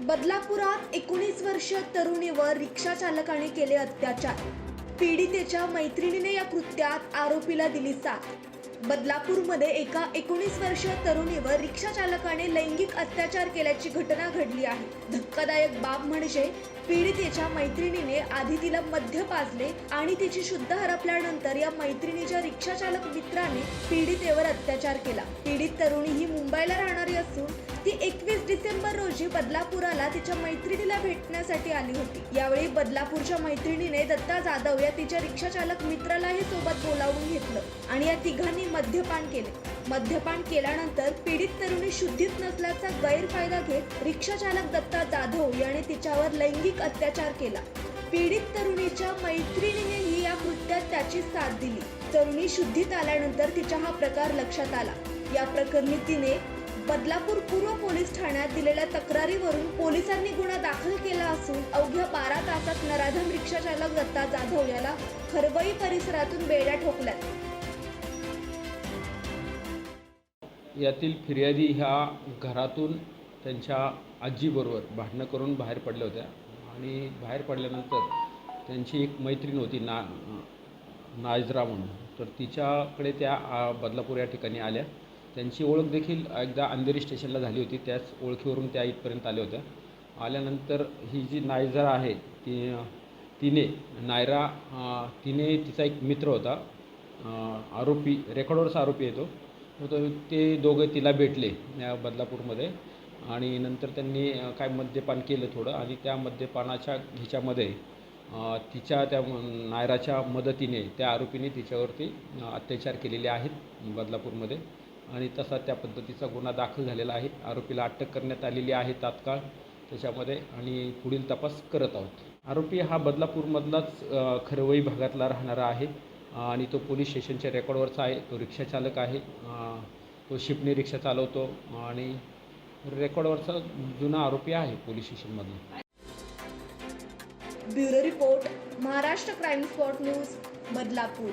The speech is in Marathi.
बदलापुरात एकोणीस वर्ष तरुणीवर रिक्षा चालकाने केले अत्याचार. पीडितेच्या मैत्रिणीने या कृत्यात आरोपीला दिली साथ. बदलापूरमध्ये एका एकोणीस वर्ष तरुणीवर रिक्षा चालकाने लैंगिक अत्याचार केल्याची घटना घडली आहे. धक्कादायक बाब म्हणजे पीडितेच्या मैत्रिणीने आधी तिला मध्य पाजले आणि तिची शुद्ध हरपल्यानंतर या मैत्रिणीच्या रिक्षा चालक मित्राने पीडितेवर अत्याचार केला. पीडित तरुणी ही मुंबईला राहणारी असून सप्टेंबर डिसेंबर रोजी बदलापुराला तिच्या मैत्रिणीला भेटण्यासाठी आली होती. यावेळी बदलापूरच्या मैत्रिणीने दत्ता जाधव या तिच्या रिक्षा चालक मित्रालाही सोबत बोलावून घेतलं आणि या तिघांनी मद्यपान केले. मद्यपान केल्यानंतर पीडित तरुणी शुद्धीत नसल्याचा गैरफायदा घेत रिक्षा चालक दत्ता जाधव याने तिच्यावर लैंगिक अत्याचार केला. पीडित तरुणीच्या मैत्रिणीनेही या कृत्यात त्याची साथ दिली. तरुणी शुद्धीत आल्यानंतर तिच्या हा प्रकार लक्षात आला. या प्रकरणी तिने बदलापूर पूर्व पोलीस ठाण्यात दिलेल्या तक्रारीवरून पोलिसांनी गुन्हा दाखल केला असून अवघ्या बारा तासात नराधम रिक्षा चालक दत्ता जाधव याला खरबई परिसरातून बेड्या ठोकल्यात. यातील फिर्यादी ह्या घरातून त्यांच्या आजीबरोबर भांडणं करून बाहेर पडल्या होत्या. आणि बाहेर पडल्यानंतर त्यांची एक मैत्रीण होती ना नाजरा म्हणून. तर तिच्याकडे त्या बदलापूर या ठिकाणी आल्या. त्यांची ओळख देखील एकदा अंधेरी स्टेशनला झाली होती. त्याच ओळखीवरून त्या इथपर्यंत आल्या होत्या. आल्यानंतर ही जी नायजरा आहे ती तिने नायरा तिने तिचा एक मित्र होता. आरोपी रेकॉर्डवरचा आरोपी येतो तर ते दोघं तिला भेटले या बदलापूरमध्ये. आणि नंतर त्यांनी काय मद्यपान केलं थोडं. आणि त्या मद्यपानाच्या ह्याच्यामध्ये तिच्या त्या नायराच्या मदतीने त्या आरोपीने तिच्यावरती अत्याचार केलेले आहेत बदलापूरमध्ये. आणि तसा त्या पद्धतीचा गुन्हा दाखल झालेला आहे. आरोपीला अटक करण्यात आलेली आहे तात्काळ त्याच्यामध्ये आणि पुढील तपास करत आहोत. आरोपी हा बदलापूरमधलाच खरवई भागातला राहणारा आहे. आणि तो पोलीस स्टेशनच्या रेकॉर्डवरचा आहे. तो रिक्षाचालक आहे. तो शिपणी रिक्षा चालवतो आणि रेकॉर्डवरचा जुना आरोपी आहे police स्टेशनमधला. Bureau report Maharashtra crime spot news Badlapur.